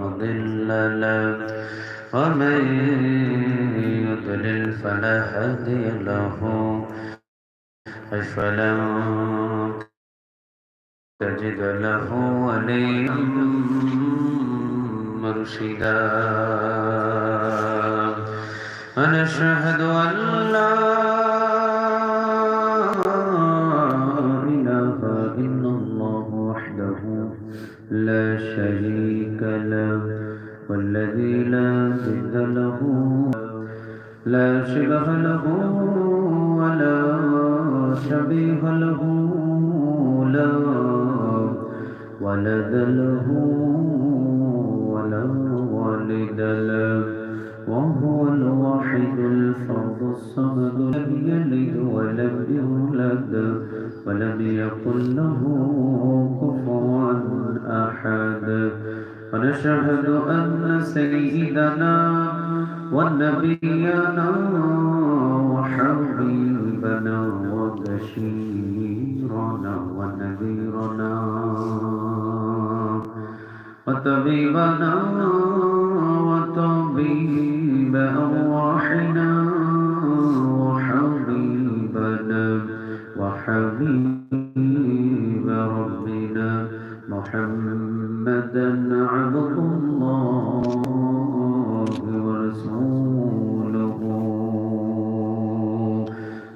مضل له ومن يضلل فلا هادي له فلن تجد له وليا مرشدا ونشهد أن لا إله إلا الله وحده لا شريك له والذي لا ضد له لا شبه له ولا شبيه له لا ولد له ولا والد له وهو الواحد الفرد الصمد لم يلد ولم يولد ولم يكن له كفوا. أحد. ونشهد أن سيدنا ونبينا وحبيبنا وبشيرنا ونذيرنا وطبيبنا وطبيب أرواحنا وحبيبنا وحبيب محمدا عبد الله ورسوله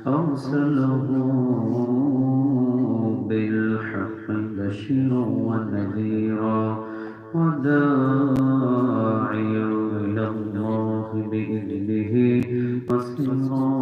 أرسله بالحق بشيرا ونذيرا وداعيا إلى الله بإذنه وسراجا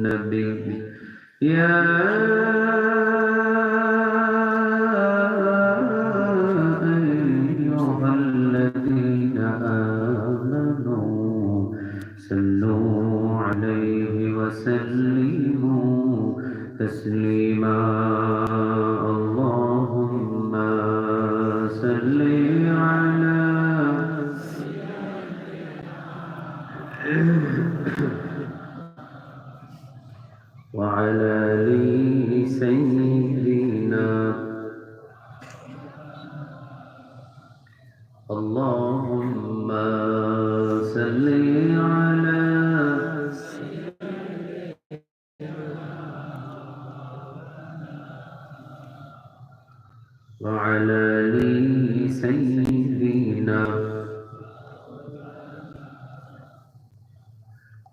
النبي يا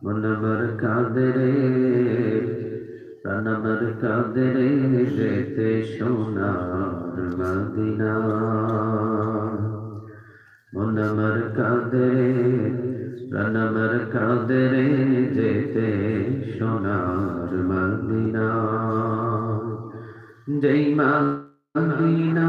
মনবর কাদরে প্রাণবর কাদরে যেতে সোনার মদিনা। মনবর কাদরে প্রাণবর কাদরে যেতে সোনার মদিনা। যেই মদিনা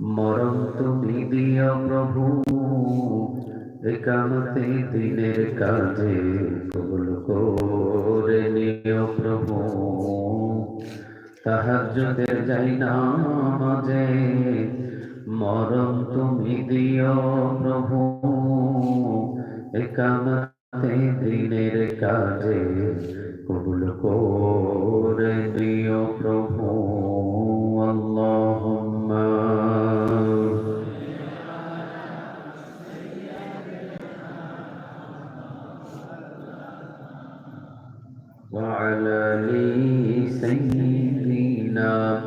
মরম তুমি দিও প্রভু। একামতে দিনের কাজে কবুল করে নিও প্রভু। তাহাজ্জুদের যাই না মাঝে মরণ তুমি দিও প্রভু। একামতে দিনের কাজে কবুল করে নিও প্রভু। وعلى آل سيدنا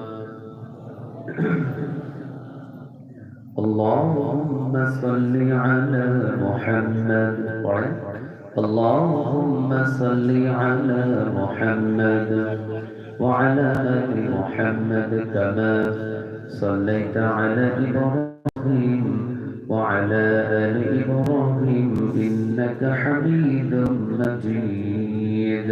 اللهم صل على محمد اللهم صل على محمد وعلى آل محمد كما صليت على إبراهيم وعلى آل إبراهيم إنك حميد مجيد.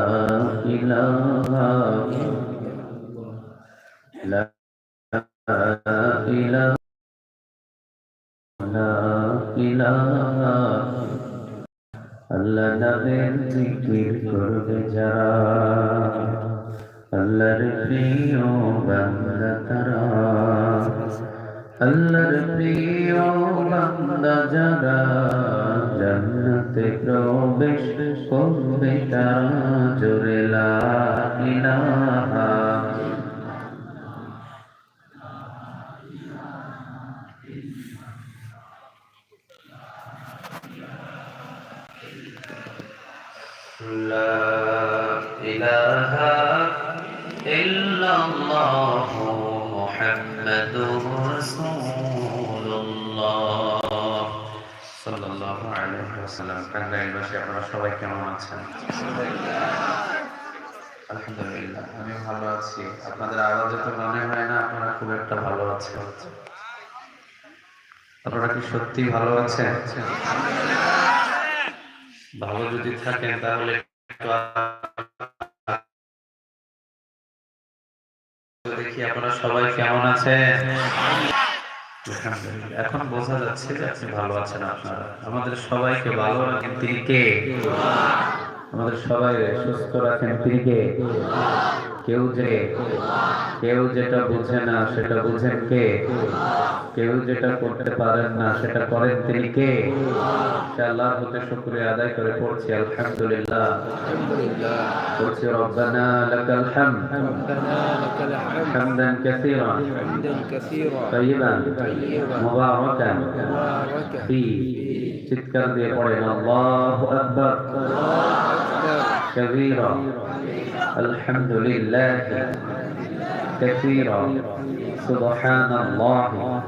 করবে যারা আল্লাহর প্রিয় বান্দা তারা আল্লাহর প্রিয় বান্দা যারা জান্নাতে প্রবেশ করবে তারা জোরে লা رسول الله صلى الله عليه وسلم টাঙ্গাইলবাসী আপনারা সবাই কেমন আছেন আলহামদুলিল্লাহ আমি ভালো আছি আপনাদের আওয়াজে তো মনে হয় না আপনারা খুব একটা ভালো আছেন আপনারা কি সত্যি ভালো আছেন ভালো যদি থাকেন তাহলে দেখি আপনারা সবাই কেমন আছেন? এখন বোঝা যাচ্ছে যে আপনি ভালো আছেন আপনারা। আমাদের সবাইকে ভালো রাখেন তিনি কে? আমাদের সবাই সুস্থ রাখেন তিনি কে? কেউ যে কেউ যেটা বুঝে না সেটা বুঝেন কে? কেউ যেটা করতে পারেন না সেটা করেন তিনি কে? আল্লাহ হতে শুক্রিয়া আদায় করে পড়ছি আলহামদুলিল্লাহ। পড়ছি রব্বানা লাকাল হামদান মুবারাকান। ফি। চিৎকার দিয়ে পড়েন আল্লাহু আকবার। আল্লাহু আকবার। কবীরা الحمد لله كثيرا. سبحان الله.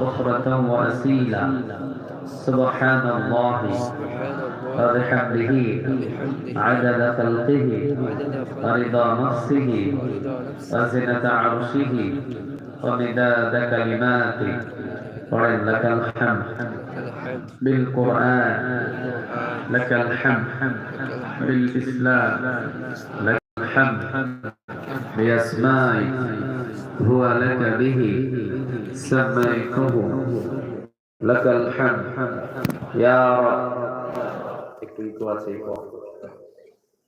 بكرة وأسيلا. سبحان الله. وبحمده. بحمده عدد خلقه. ورضا نفسه. وزنة عرشه. ومداد كلماته. وعن لك الحمد لك الحمد. بالقرآن القرآن لك الحمد بالإسلام لك الحمد بأسمائك هو لك به سميته لك الحمد. يا رب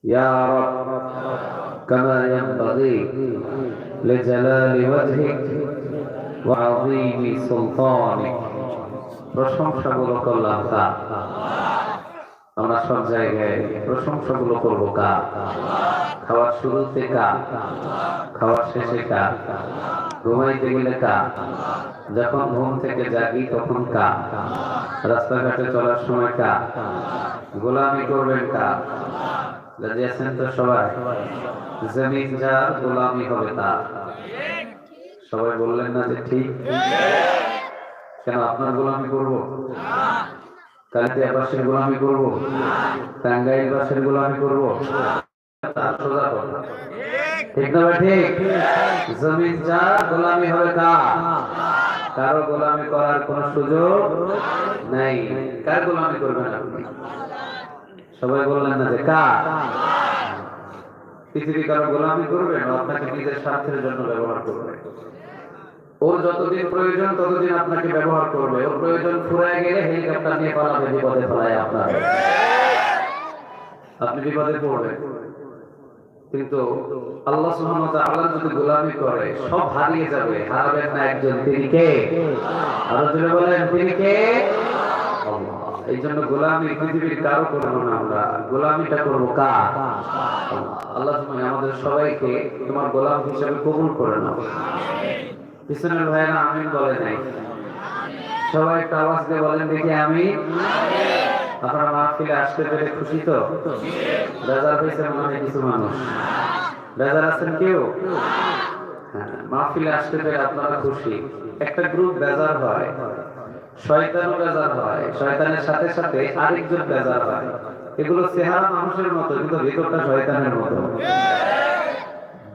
يا رب كما ينبغي لجلال وجهك وعظيم سلطانك. প্রশংসামূলক আল্লাহ কার আমরা সব জায়গায় প্রশংসাগুলো করব কার খাওয়ার শুরুতে কার খাওয়ার শেষে কার ঘুমাইতে গেলে কার যখন ঘুম থেকে জাগি তখন কার রাস্তাঘাটে চলার সময় কার গোলামি করবেন কার রাজি আছেন তো সবাই? জমিন যার গোলামি হবে তার সবাই বললেন না যে ঠিক? কেন আপনার গোলামি করব? আবাসের গোলামি করব? টাঙ্গাইল গোলামি করব? ঠিক না ঠিক? জমিন যা গোলামি হবে কার গোলামি করার কোন সুযোগ নাই। কার গোলামি করবেন আপনি? সবাই বললেন না যে কার? পৃথিবী কারও গোলামি করবেন ও আপনাকে নিজের স্বার্থের জন্য ব্যবহার করবে। ওর যতদিন প্রয়োজন, ততদিন আপনাকে ব্যবহার করবে। ওর প্রয়োজন ফুরায় গেলে হেলিকপ্টার নিয়ে পালাবে, বিপদে আপনার আপনি বিপদে পড়বেন। কিন্তু আল্লাহ যদি গোলামি করে, সব হারিয়ে যাবে। হারাবেন না একজন। তিনি কে? বলেন, তিনি কে? এই জন্য গোলামি পৃথিবীর কারও না আমরা। গোলামিটা করব কার? আল্লাহ। আমাদের সবাইকে তোমার গোলাম হিসেবে কবুল করে নাও। পিছনের ভাইরা আমিন বলে নাই সবাই একটা আওয়াজ দিয়ে বলেন দেখি আমি। আপনারা মাহফিলে আসতে পেরে খুশি তো? বেজার হয়েছে মনে কিছু মানুষ। বেজার আছেন কেউ? হ্যাঁ মাহফিলে আসতে পেরে আপনারা খুশি। একটা গ্রুপ বেজার হয়। শয়তানও বেজার হয়। শয়তানের সাথে সাথে আরেকজন বেজার হয়। এগুলো চেহারা মানুষের মতো, কিন্তু ভেতরটা শয়তানের মতো।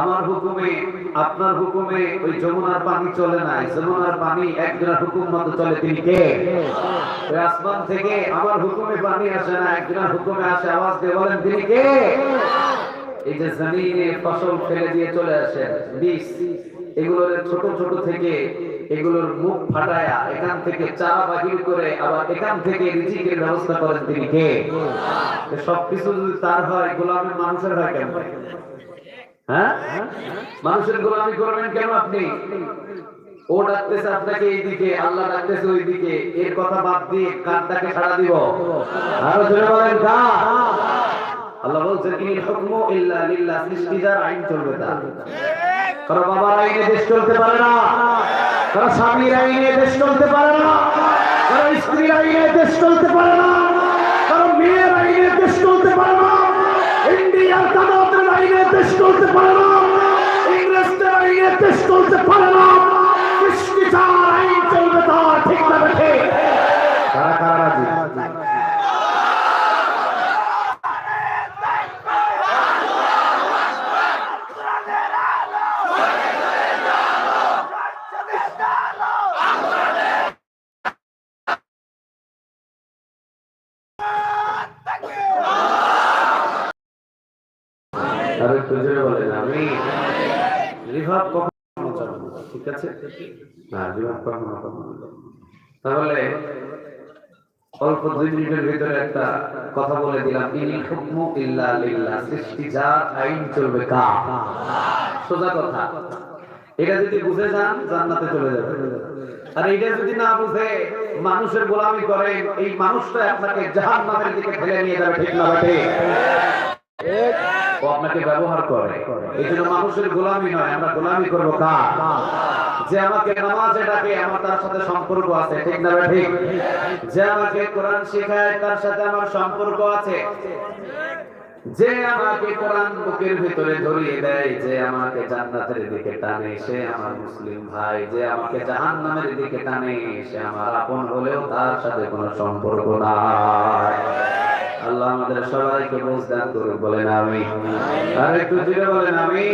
আমার হুকুমে, আপনার হুকুমে ওই যমুনার পানি চলে না যমুনার পানি একজনের হুকুম মতো চলে, তিনি কে? ওই আসমান থেকে আমার হুকুমে পানি আসে না, একজনের হুকুমে আসে, আওয়াজ দিয়ে বলেন, তিনি কে? এই যে জমিনে ফসল ফেলে দিয়ে চলে আসেন বীজ, এগুলোর ছোট ছোট থেকে এগুলোর মুখ ফাটায়া এখান থেকে চা বাহির করে আবার এখান থেকে রিজিকের ব্যবস্থা করেন, তিনি কে? সবকিছু যদি তার হয় গোলামি মানুষের হয় কেন? হ্যাঁ? মানুষের গোলামি করবেন কেন আপনি? ও ডাকতেছে আপনাকে এইদিকে, আল্লাহ ডাকতেছে ওইদিকে। এর কথা বাদ দিয়ে কারটাকে সাড়া দিব। আরও জোরে বলেন, কার? আল্লাহ ইল্লা লিল্লাহ আইন চলবে কারও বাবার আইনে দেশ চলতে পারে না। কারও স্বামীর আইনে দেশ চলতে পারে না। কারও স্ত্রীর আইনে দেশ চলতে পারে না। কারও মেয়ের আইনে দেশ চলতে পারে না। ইন্ডিয়ার কাদাতের আইনে দেশ চলতে পারে না। ইংরেজদের আইনে দেশ চলতে পারে না সৃষ্টি যার আইন চলবে তার ঠিক না বেঠে কারা কারা রাজি আরে একটু জোরে বলেন আমি রিভাব কখনো চালাবো না, ঠিক আছে। তাহলে অল্প দুই মিনিটের ভিতরে একটা কথা বলে দিলাম। ইনি হুকমু ইল্লা লিল্লাহ সৃষ্টি যা আইন চলবে কা সোজা কথা। এটা যদি বুঝে যান, জান্নাতে চলে যাবে। আর এটা যদি না বুঝে, মানুষের গোলামি করেন এই মানুষটা আপনাকে জাহান্নামের দিকে ঠেলে নিয়ে যাবে, ঠিক না বেটে আপনাকে ব্যবহার করে। এই জন্য মানুষের গোলামি নয়, আমরা গোলামি করব কার? যে আমাকে নামাজে ডাকে, আমার তার সাথে সম্পর্ক আছে, ঠিক না ঠিক যে আমাকে কোরআন শেখায়, তার সাথে আমার সম্পর্ক আছে। যে আমাকে কোরআন বুকের ভিতরে ধরিয়ে দেয়, যে আমাকে জান্নাতের দিকে টানে, সে আমার মুসলিম ভাই। যে আমাকে জাহান্নামের দিকে টানে, সে আমার আপন হলেও তার সাথে কোনো সম্পর্ক নাই। আল্লাহ আমাদের সবাইকে বুঝদান করুক বলেন আমি আর একটু জুড়ে বলেন আমি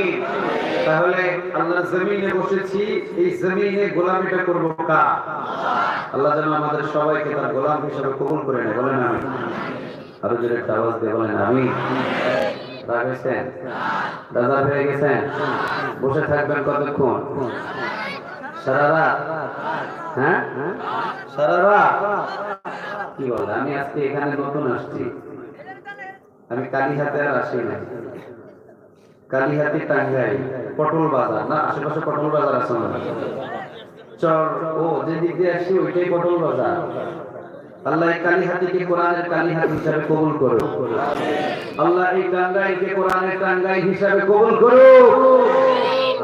তাহলে আল্লাহ জমিনে বসেছি, এই জমিনে গোলামিটা করব কা আল্লাহ যেন আমাদের সবাইকে তার গোলাম হিসেবে কবুল করে নেয়, বলেন আমি আরও জোরে একটা আওয়াজ দিয়ে বলেন আমি রাগ হয়েছেন? দাদা হয়ে গেছেন? বসে থাকবেন কতক্ষণ? সারা রাত? হ্যাঁ? সারা রাত? কি আমি আজকে এখানে নতুন আসছি। আমি কালীহাতে আর আসি না কালীহাতি টাঙ্গাই পটল বাজার। না, আশেপাশে পটল বাজার আছে না চর ও যে দিক দিয়ে আসছি, ওইটাই পটল বাজার। আল্লাহ কালীহাতিকে কোরআনের হিসাবে কবুল করো আল্লাহ এই টাঙ্গাইকে কোরআনের টাঙ্গাই হিসাবে কবুল করো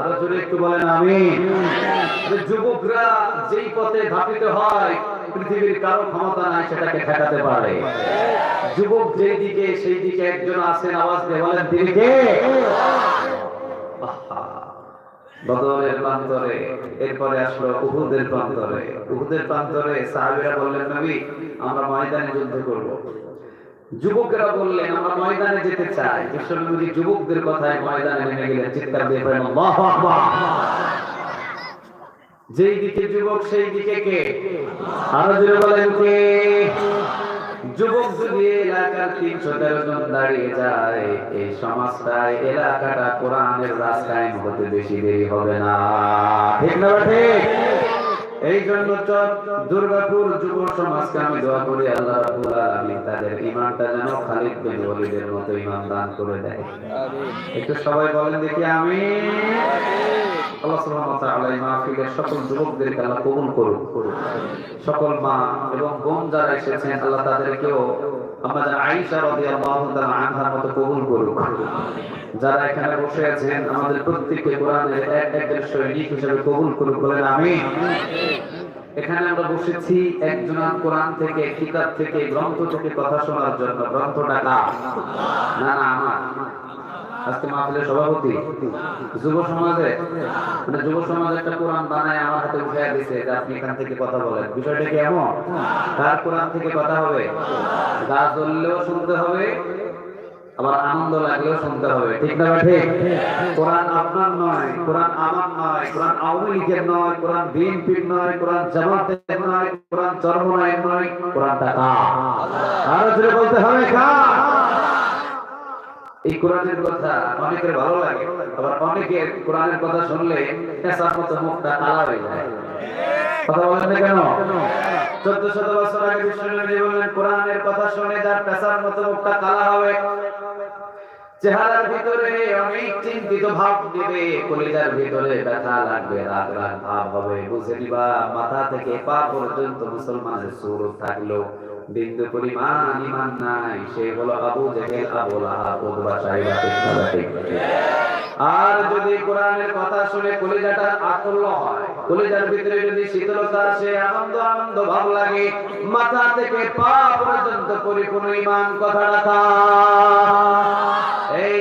আরও একটু বলেন আরে যুবকরা যেই পথে ধাপিত হয় পৃথিবীর কারও ক্ষমতা নাই, সেটাকে ঠেকাতে পারে। যুবক যেই দিকে, সেই দিকে একজন আছেন, আওয়াজ দিয়ে বলেন, তিনি কে? প্রান্তরে, এরপরে আসলো উহুদের প্রান্তরে। উহুদের প্রান্তরে সাহাবীরা বললেন, নবী, আমরা ময়দানে যুদ্ধ করব। যুবকেরা বললেন, আমরা ময়দানে যেতে চাই। যুবকদের কথায় ময়দানে নেমে গেলেন, চিৎকার দিয়ে আল্লাহু আকবার! যেই দিকে যুবক সেই দিকে কে? আরও জোরে বলেন কে? যুবক যদি এলাকার তিনশো তেরো জন দাঁড়িয়ে যায় এই সমাজটায় এলাকাটা কোরআনের রাস্তায় হতে বেশি দেরি হবে না। ঠিক না ঠিক? এই জন্য দুর্গাপুর যুব সমাজকে আমি দোয়া করি আল্লাহ রাব্বুল আলামিন তাদের ঈমানটা যেন খালিদ বিন ওয়ালিদের মতো ঈমান দান করে দেয়। আমিন। একটু সবাই বলেন দেখি আমি যারা এখানে বসে আছেন, আমাদের প্রত্যেককে এক একজন কবুল করুন বলেন আমি এখানে আমরা বসেছি একজন কোরআন থেকে, কিতাব থেকে, গ্রন্থ থেকে কথা শোনার জন্য। গ্রন্থটা না না, আমার। আজকে মাহফিলের সভাপতি যুব সমাজে মানে যুব সমাজ একটা কোরআন বানায় আমার হাতে উঠে দিছে যে আপনি এখান থেকে কথা বলেন। বিষয়টা কি এমন? তার কোরআন থেকে কথা হবে? গা জ্বললেও শুনতে হবে, আবার আনন্দ লাগলেও শুনতে হবে। ঠিক না ঠিক? কোরআন আপনার নয়, কোরআন আমার নয়, কোরআন আওয়ামী লীগের নয়, কোরআন বিএনপির নয়, কোরআন জামাতের নয়, কোরআন চরমনায়ের নয়, কোরআনটা কার? আরও জোরে বলতে হবে কার? এই কোরআনের কথা অনেকের ভালো লাগে, আবার অনেকের কোরআনের কথা শুনলে পেশার মতো মুখটা কালা হয়ে যায়। কথা বলেন কেন? চোদ্দ শত বছর আগে বিশ্বনবী বললেন, কোরআনের কথা শুনে যার পেশার মতো মুখটা কালা হবে, চেহারার ভিতরে অনেক চিন্তিত ভাব দিবে কলিজার ভিতরে ব্যথা লাগবে, রাগ রাগ ভাব হবে। বুঝে নিবা, মাথা থেকে পা পর্যন্ত মুসলমানের সুরত থাকল বিন্দু পরিমাণ ইমান নাই। সে হলো Abu Jahl, Abu Lahab, Utba Shaiba আর যদি কোরআনের কথা শুনে কলিজাটা আকুল হয়, কলিজার ভিতরে যদি শীতলতা আসে, আনন্দ আনন্দ, ভাব লাগে, মাথা থেকে পা পর্যন্ত পরিপূর্ণ ইমান কথা রাখা এই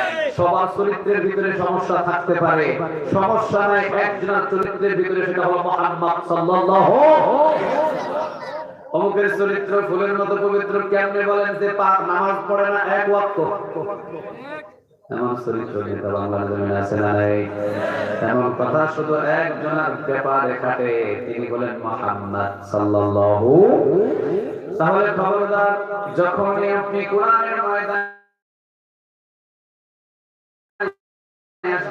সবার চরিত্রের ভিতরে সমস্যা থাকতে পারে। সমস্যা নাই, একজনের চরিত্রের ভিতরে সেটা হলো মোহাম্মদ সাল্লাল্লাহু অমুকের চরিত্র ফুলের মতো পবিত্র, কেমনে বলেন যে পাক নামাজ পড়ে না এক ওয়াক্ত? এমন চরিত্র নেতা বাংলার আছে না এমন কথা শুধু একজনের ব্যাপারে খাটে তিনি বলেন মোহাম্মদ সাল্লাল্লাহু। তাহলে খবরদার, যখনই আপনি কোরআনের ময়দানে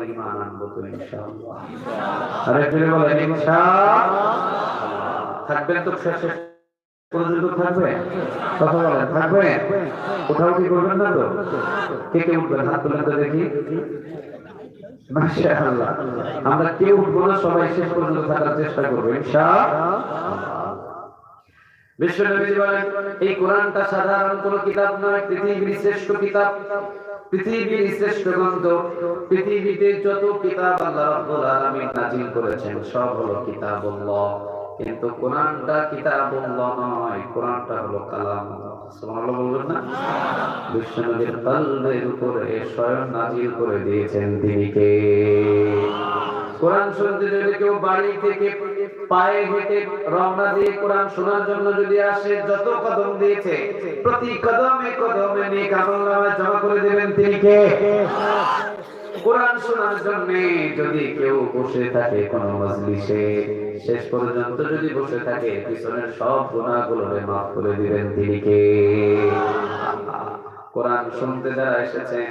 উপরে ইমান আনব তো ইনশাআল্লাহ। আরে ফিরে বলেন ইনশাআল্লাহ। থাকবেন তো শেষ পর্যন্ত থাকবে? কথা বলেন থাকবে? কোথাও কি করবেন না তো? কে কে উঠবেন? হাত তুলেন তো দেখি। মাশাআল্লাহ। আমরা কেউ উঠবো না সবাই শেষ পর্যন্ত থাকার চেষ্টা করব ইনশাআল্লাহ। বিশ্বনবী বলেন এই কোরআনটা সাধারণ কোনো কিতাব নয় পৃথিবীর শ্রেষ্ঠ কিতাব। পৃথিবীর শ্রেষ্ঠ গ্রন্থ, পৃথিবীতে যত কিতাব আল্লাহ রাব্বুল আলামিন নাযিল করেছেন, সব হলো কিতাবুল্লাহ। কিন্তু কোরআনটা কিতাবুল্লাহ নয়, কোরআনটা হলো কালাম। সুবহানাল্লাহ বলবেন না? বিশ্বনবীর কলবের উপরে স্বয়ং নাজিল করে দিয়েছেন তিনি কে? কোরআন শুনতে যদি কেউ বাড়ি থেকে পায়ে হেঁটে রওনা দিয়ে কোরআন শোনার জন্য যদি আসে, যত কদম দিয়েছে, প্রতি কদমে কদমে আমলনামায় জমা করে তিনি কে? কোরআন শোনার জন্য যদি কেউ বসে থাকে কোন মজলিসে, শেষ পর্যন্ত যদি বসে থাকে, পিছনের সব গুণাগুলো মাফ করে দিবেন তিনি কে? কোরআন শুনতে যারা এসেছেন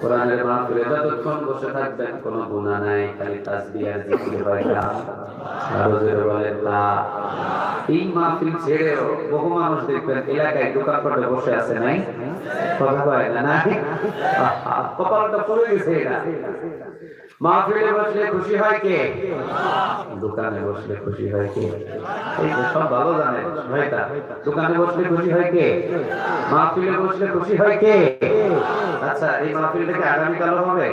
কোরআনের মাহফিলে যতক্ষণ বসে থাকবেন, কোনো গুনাহ নাই, খালি তাসবিহ আর জিকির এই মাহফিল ছেড়েও বহু মানুষ দেখবেন এলাকায় দোকানপাটে বসে আছে, নাই? কথা কয় না কপালটা পড়ে গেছে মাহফিলে বসলে খুশি হয় কে? দোকানে বসলে খুশি হয় কে? ভালো দোকানে বসলে খুশি হয় কে? মাহফিলে বসলে খুশি হয় কে? আচ্ছা এই মাহফিলটা কি আগামীকাল হবে?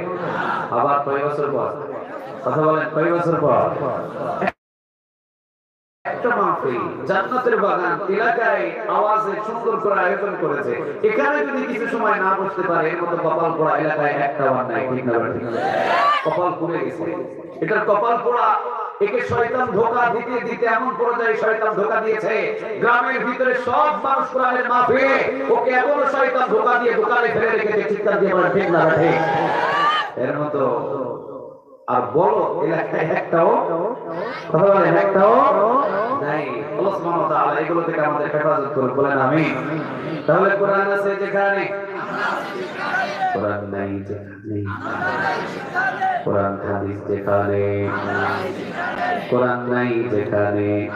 আবার কয় বছর পর? কথা বলেন, কয় বছর পর? একটা মাহফিল জান্নাতের বাগান এলাকায় আওয়াজে সুন্দর করে আয়োজন করেছে। এখানে যদি কিছু সময় না বসতে পারে, এর মতো কপাল পোড়া এলাকায় একটা কপাল পোড়া একে শয়তান ধোকা দিতে দিতে এমন পর্যায়ে শয়তান ধোকা দিয়েছে। গ্রামের ভিতরে সব মানুষ কোরআনের মাফে ওকে এমন শয়তান ধোকা দিয়ে দোকানে ফেলে রেখেছে চিৎকার দিয়ে বলে, ঠিক না ঠিক। এর মতো। আর বলো, এলাকায় একটাও? কথা বলেন, একটাও? যেখানে? নাই যেখানে। যেখানে।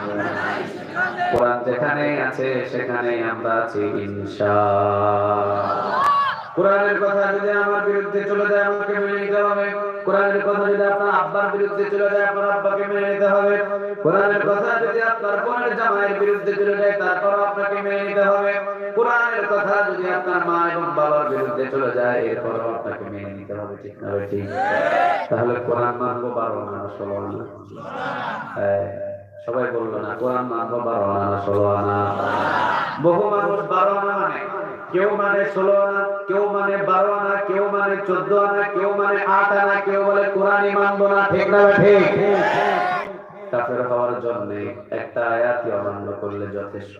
আছে সেখানে আমরা আছি ইনশাআল্লাহ কোরআনের কথা যদি আমার বিরুদ্ধে চলে যায় আমাকে মেনে নিতে হবে। কোরআনের কথা যদি আপনার আব্বার বিরুদ্ধে চলে যায় আপনার আব্বাকে মেনে নিতে হবে। কোরআনের কথা যদি আপনার বোনের জামাইয়ের বিরুদ্ধে চলে যায় তারপর আপনাকে মেনে নিতে হবে। কোরআনের কথা যদি আপনার মা এবং বাবার বিরুদ্ধে চলে যায় এরপর আপনাকে মেনে নিতে হবে ঠিক না ঠিক। তাহলে কোরআন মানবো বারো না ষোলো না হ্যাঁ, সবাই বলল না কোরআন মানবো বারো আনা ষোলো আনা? বহু মানুষ বারো আনা মানে? কেউ মানে ষোলো আনা, কেউ মানে বারো আনা, কেউ মানে চোদ্দ আনা, কেউ মানে আট আনা, কেউ বলে কোরআনই মানবো না, ঠিক না ঠিক? কাফের হওয়ার জন্য একটা আয়াতই অমান্য করলে যথেষ্ট।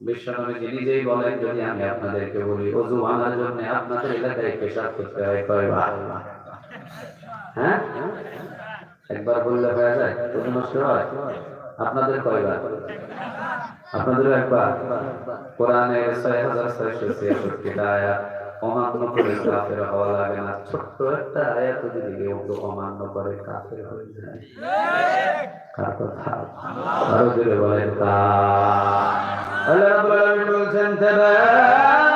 বিশ্বনবীজি নিজেই বলেন, যদি আমি আপনাদেরকে বলি, অজু আনার জন্য আপনাদের এলাকায় পেশাব করতে হয়। কয়বার হ্যাঁ? একবার বললে হয়ে যায়? নষ্ট হয়? আপনাদের কয়বার? আপনাদের একবার? কোরআনে ছয় হাজার ছয়শো ছিয়াষট্টিটা আয়াত, অমান্য করে কাফের হওয়া লাগে না। ছোট্ট একটা আয়াত যদি কেউ কেউ অমান্য করে, কাফের হয়ে যায়। কার কথা? আরও জোরে বলেন তা আল্লাহ বলছেন তাবারাকাল্লাযী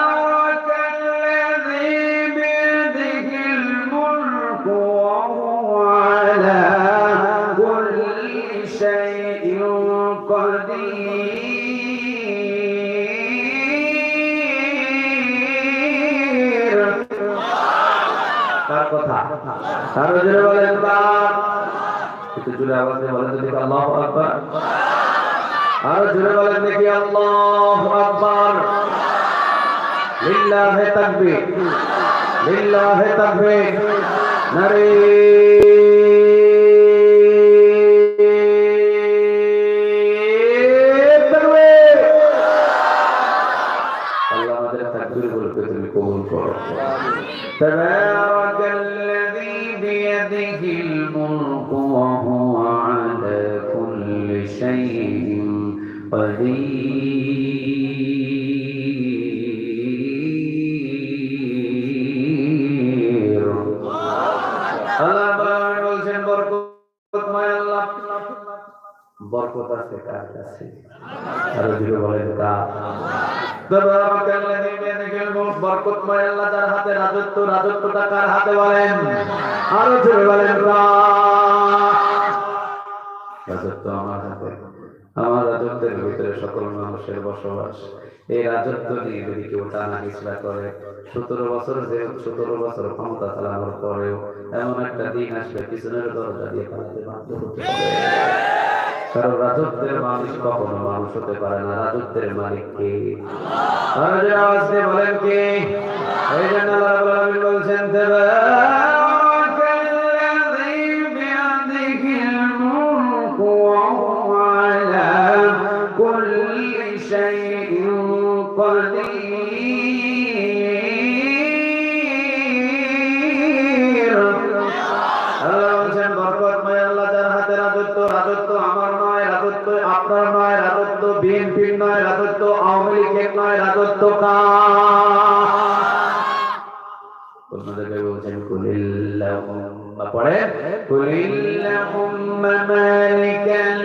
কথা কার জোরে বলেন কার একটু জোরে আওয়াজে বলেন তো দেখি আল্লাহু আকবার আর জোরে বলেন দেখি আল্লাহু আকবার লিল্লাহি তাকবীর লিল্লাহি তাকবীর নারে তাকবীর আল্লাহ আমাদের তাকবীরগুলোকে তুমি কবুল করো تبارك وهو على كل شيء قدير আল্লাহ পাক বলছেন বরকতময় আল্লাহ বরকত আছে কার কাছে আরো জুড়ে বলেন কার তাবারাকাল্লাযী বিয়াদিহিল মুলক বরকতময় আল্লাহ যার হাতে রাজত্ব রাজত্বটা কার হাতে বলেন আরো জুড়ে বলেন কার রাজত্ব আমার হাতে আমার রাজত্বের ভিতরে সকল মানুষের বসবাস এই রাজত্ব নিয়ে যদি কেউ টানা হিসলা করে সতেরো বছর যে সতেরো বছর ক্ষমতা চালানোর পরেও এমন একটা দিন আসবে পিছনের দরজা দিয়ে পালাতে বাধ্য হবে কারণ রাজত্বের মানুষ কখনো মানুষ হতে পারে না রাজত্বের মালিক কে বলেন কে এই বলছেন তাবারাকাল্লাযী কুলিল্লাহুম্মা পড়ে কুলিল্লাহুম্মা মালিকাল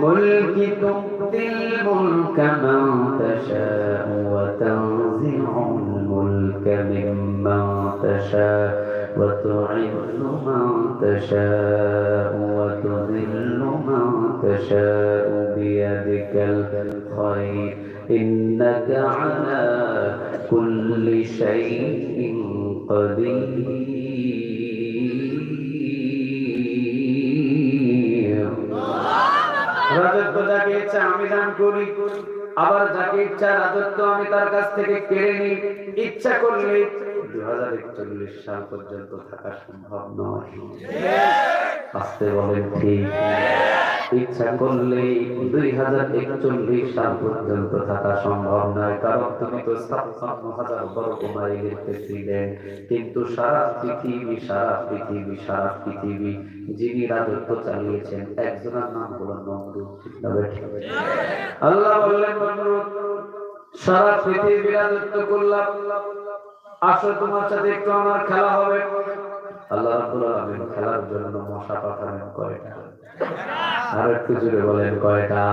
মুলকি তুতিল মুলকা মান তাশাউ ওয়া তানজিউল মুলকা মিম্মান তাশাউ وتعز من تشاء وتذل من تشاء بيدك الخير إنك على كل شيء قدير আমি দান করি। আবার যাকে ইচ্ছা রাজত্ব আমি তার কাছ থেকে কেড়ে নিই। ইচ্ছা করলে সাল পর্যন্ত থাকা সম্ভব নয়। আসতে বলেন ঠিক ইচ্ছা করলে দুই হাজার একচল্লিশ সাল পর্যন্ত থাকা সম্ভব নয়। কারণ তুমি তো ছাপ্পান্ন হাজার বর্গ প্রেসিডেন্ট কিন্তু সারা পৃথিবী সারা পৃথিবী সারা পৃথিবী যিনি রাজত্ব চালিয়েছেন একজনের নাম হলো নমরুদ। ঠিক। না বেঠিক? আল্লাহ বললেন সারা পৃথিবী রাজত্ব করলাম। আসো তোমার সাথে একটু আমার খেলা হবে। আল্লাহ রাব্বুল খেলার জন্য মশা পাঠানো কয়টা আর একটু জুড়ে বলেন, কয়টা?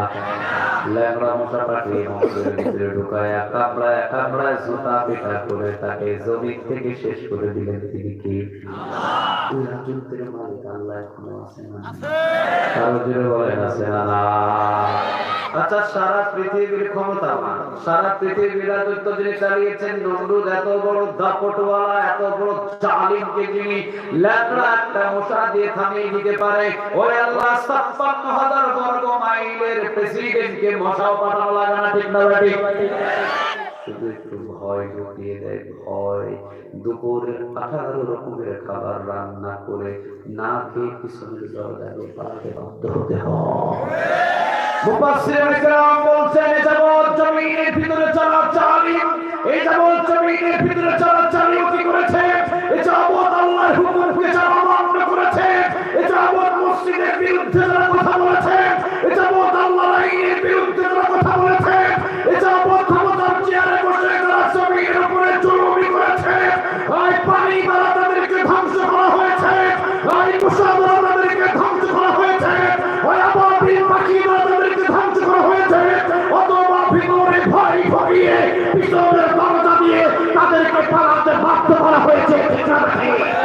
ল্যাংড়া মশা পাঠিয়ে মন্দিরের ভিতরে ঢুকায় কামড়ায় কামড়ায় জুতা পিঠা করে তাকে জমিন থেকে শেষ করে দিলেন তিনি কি? ওই মালিক আল্লাহ এখনও আছে না? আরও জুড়ে বলেন আছে না? না আচ্ছা সারা পৃথিবীর ক্ষমতা সারা পৃথিবীর রাজত্ব যিনি চালিয়েছেন নমরুদ এত বড় দাপটওয়ালা এত বড় জালিমকে যিনি ল্যাংড়া একটা মশা দিয়ে থামিয়ে দিতে পারে ওই আল্লাহ ছাপ্পান্ন হাজার বর্গ মাইলের প্রেসিডেন্টকে মশাও পাঠানো লাগে না ঠিক না ঠিক? শুধু একটু ভয় ঢুকিয়ে দেয় ভয়। দুপুরের আঠারো রকমের খাবার রান্না করে না খেয়ে দরজা দিয়ে পালাতে বাধ্য হতে হয়। করেছে? মসজিদের বিরুদ্ধে যারা কথা বলেছে এই যাবৎ আল্লাহর আইনের বিরুদ্ধে যারা কথা বলেছে এই যাবৎ ক্ষমতার চেয়ারে বসে যারা জমিনের উপরে জুলুমি করেছে, আই পানি দ্বারা তাদেরকে ধ্বংস করা হয়েছে, আই মশা দ্বারা তাদেরকে ধ্বংস করা হয়েছে ওই আবাবিল পাখি দ্বারা তাদেরকে ধ্বংস করা হয়েছে, অথবা ভিতরে ভয় ভরিয়ে পিছনের দরজা দিয়ে তাদেরকে পালাতে বাধ্য করা হয়েছে ঠিক?